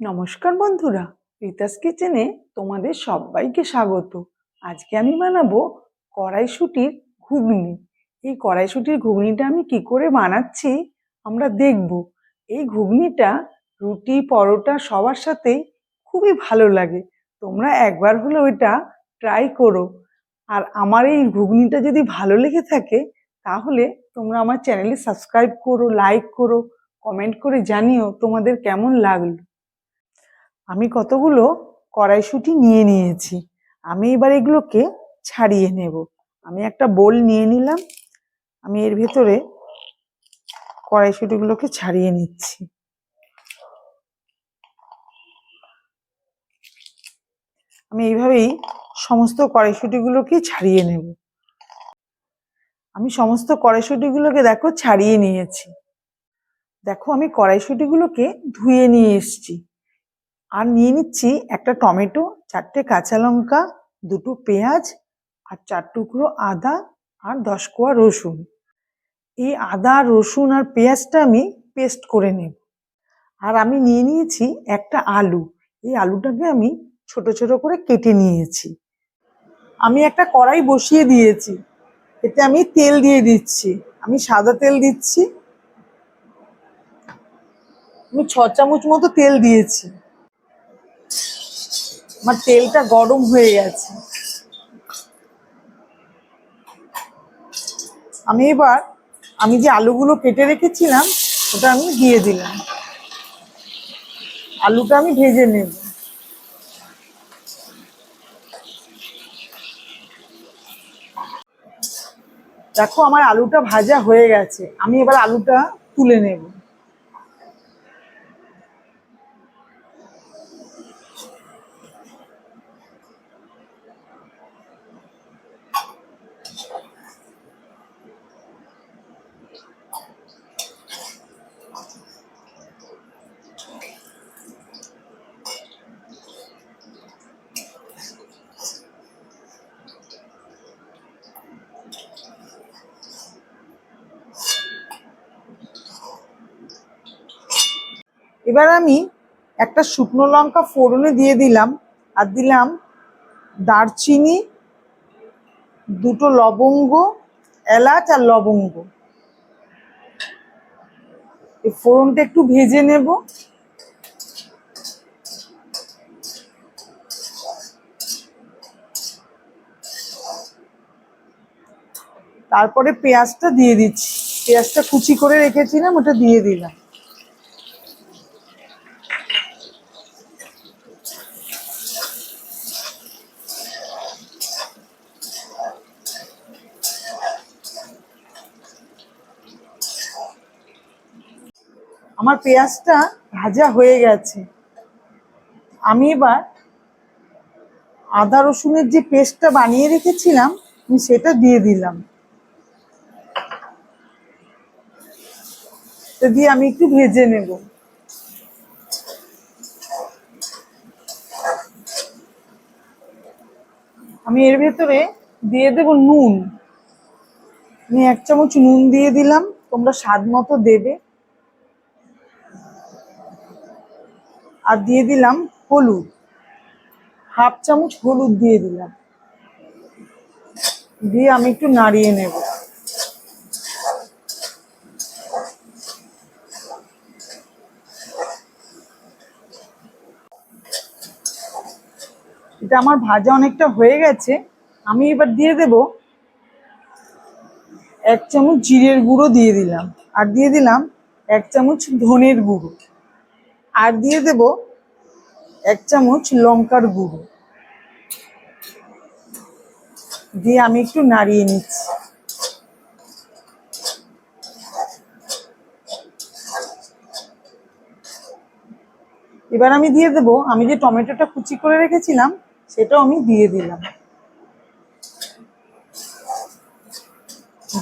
নমস্কার বন্ধুরা, রিতাস কিচেনে তোমাদের সবাইকে স্বাগত। আজকে আমি বানাবো কড়াইশুটির ঘুগনি। এই কড়াইশুটির ঘুগনিটা আমি কি করে বানাচ্ছি আমরা দেখব। এই ঘুগনিটা রুটি, পরোটা সবার সাথেই খুবই ভালো লাগে। তোমরা একবার হলেও এটা ট্রাই করো। আর আমার এই ঘুগনিটা যদি ভালো লেগে থাকে, তাহলে তোমরা আমার চ্যানেলে সাবস্ক্রাইব করো লাইক করো কমেন্ট করে জানিও তোমাদের কেমন লাগল। আমি কতগুলো কড়াইশুঁটি নিয়ে নিয়েছি। আমি এবার এগুলোকে ছাড়িয়ে নেব। আমি একটা বোল নিয়ে নিলাম। আমি এর ভেতরে কড়াইশুঁটিগুলোকে ছাড়িয়ে নিচ্ছি। আমি এইভাবেই সমস্ত কড়াইশুঁটিগুলোকে ছাড়িয়ে নেব। আমি সমস্ত কড়াইশুঁটিগুলোকে দেখো ছাড়িয়ে নিয়েছি। দেখো আমি কড়াইশুঁটিগুলোকে ধুয়ে নিয়ে এসেছি। আর নিয়ে নিচ্ছি একটা টমেটো, চারটে কাঁচা লঙ্কা, দুটো পেঁয়াজ আর চার টুকরো আদা আর দশ কোয়া রসুন। এই আদা, রসুন আর পেঁয়াজটা আমি পেস্ট করে নেব। আর আমি নিয়ে নিয়েছি একটা আলু। এই আলুটাকে আমি ছোট ছোট করে কেটে নিয়েছি। আমি একটা কড়াই বসিয়ে দিয়েছি। এতে আমি তেল দিয়ে দিচ্ছি। আমি সাদা তেল দিচ্ছি। আমি ছ চামচ মতো তেল দিয়েছি। আমার তেলটা গরম হয়ে গেছে। আমি এবার, আমি যে আলুগুলো কেটে রেখেছিলাম, ওটা আমি দিয়ে দিলাম। আলুটা আমি ভেজে নেব। দেখো, আমার আলুটা ভাজা হয়ে গেছে। আমি এবার আলুটা তুলে নেব। এবার আমি একটা শুকনো লঙ্কা ফোড়নে দিয়ে দিলাম আর দিলাম দারচিনি, দুটো লবঙ্গ, এলাচ আর লবঙ্গ। এই ফোড়নটা একটু ভেজে নেব। তারপরে পেঁয়াজটা দিয়ে দিচ্ছি। পেঁয়াজটা কুচি করে রেখেছিলাম, ওটা দিয়ে দিলাম। আমার পেঁয়াজটা ভাজা হয়ে গেছে। আমি এবার আদা রসুনের যে পেস্টটা বানিয়ে রেখেছিলাম, আমি সেটা দিয়ে দিলাম। এটা দিয়ে আমি একটু ভেজে নেব। আমি এর ভেতরে দিয়ে দেব নুন। আমি এক চামচ নুন দিয়ে দিলাম, তোমরা স্বাদ মতো দেবে। আর দিয়ে দিলাম হলুদ। হাফ চামচ হলুদ দিয়ে দিলাম। দিয়ে আমি একটু নাড়িয়ে নেব। এটা আমার ভাজা অনেকটা হয়ে গেছে। আমি এবার দিয়ে দেব এক চামচ জিরের গুঁড়ো দিয়ে দিলাম। আর দিয়ে দিলাম এক চামচ ধনের গুঁড়ো। আর দিয়ে দেব এক চামচ লঙ্কার গুঁড়ো। দিয়ে আমি একটু নাড়িয়ে নিচ্ছি। এবার আমি দিয়ে দেব, আমি যে টমেটোটা কুচি করে রেখেছিলাম, সেটাও আমি দিয়ে দিলাম।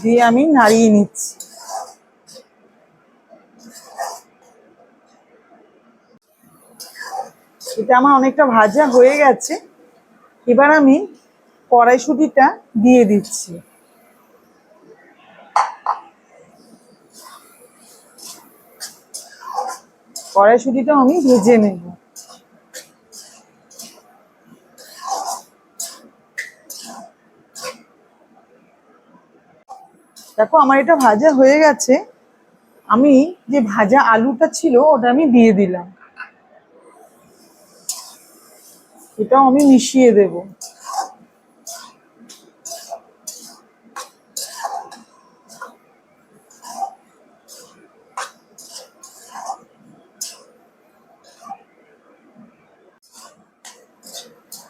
দিয়ে আমি নাড়িয়ে নিচ্ছি। এটা আমার অনেকটা ভাজা হয়ে গেছে। এবার আমি কড়াইশুটিটা দিয়ে দিচ্ছি। কড়াইশুটিটাও আমি ভেজে নেব। দেখো, আমার এটা ভাজা হয়ে গেছে। আমি যে ভাজা আলুটা ছিল, ওটা আমি দিয়ে দিলাম। এটাও আমি মিশিয়ে দেব।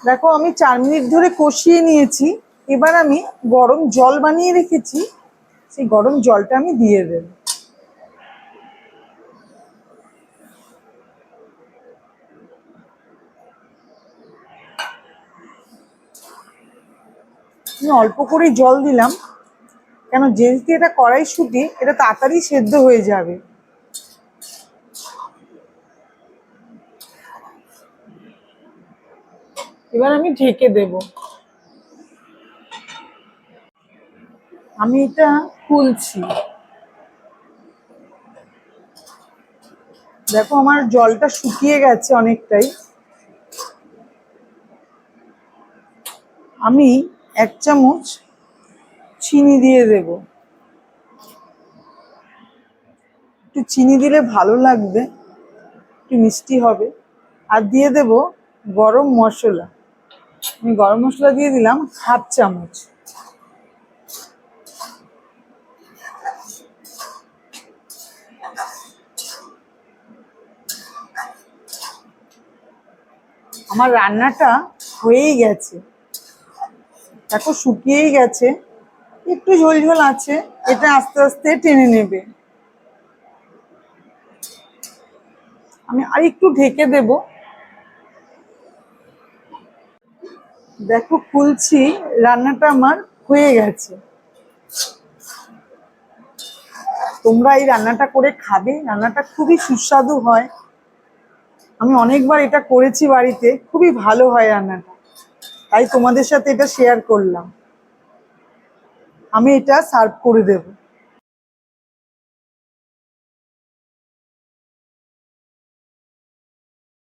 দেখো, আমি চার মিনিট ধরে কষিয়ে নিয়েছি। এবার আমি গরম জল বানিয়ে রেখেছি। সেই গরম জলটা আমি দিয়ে দেব। আমি অল্প করেই জল দিলাম। কেন? যেহেতু এটা কড়াইশুটি, এটা তাড়াতাড়ি সেদ্ধ হয়ে যাবে। এবার আমি ঢেকে দেব। আমি এটা খুলছি। দেখো, আমার জলটা শুকিয়ে গেছে অনেকটাই। আমি এক চামচ চিনি দিয়ে দেব। একটু চিনি দিলে ভালো লাগবে, একটু মিষ্টি হবে। আর দিয়ে দেব গরম মশলা। আমি গরম মশলা দিয়ে দিলাম হাফ চামচ। আমার রান্নাটা হয়েই গেছে। দেখো শুকিয়েই গেছে। একটু ঝোল ঝোল আছে, এটা আস্তে আস্তে টেনে নেবে। আমি আর একটু ঢেকে দেব। দেখো খুলছি, রান্নাটা আমার হয়ে গেছে। তোমরা এই রান্নাটা করে খাবে, রান্নাটা খুবই সুস্বাদু হয়। আমি অনেকবার এটা করেছি বাড়িতে, খুবই ভালো হয় রান্নাটা। তাই তোমাদের সাথে এটা শেয়ার করলাম। আমি এটা সার্ভ করে দেবো।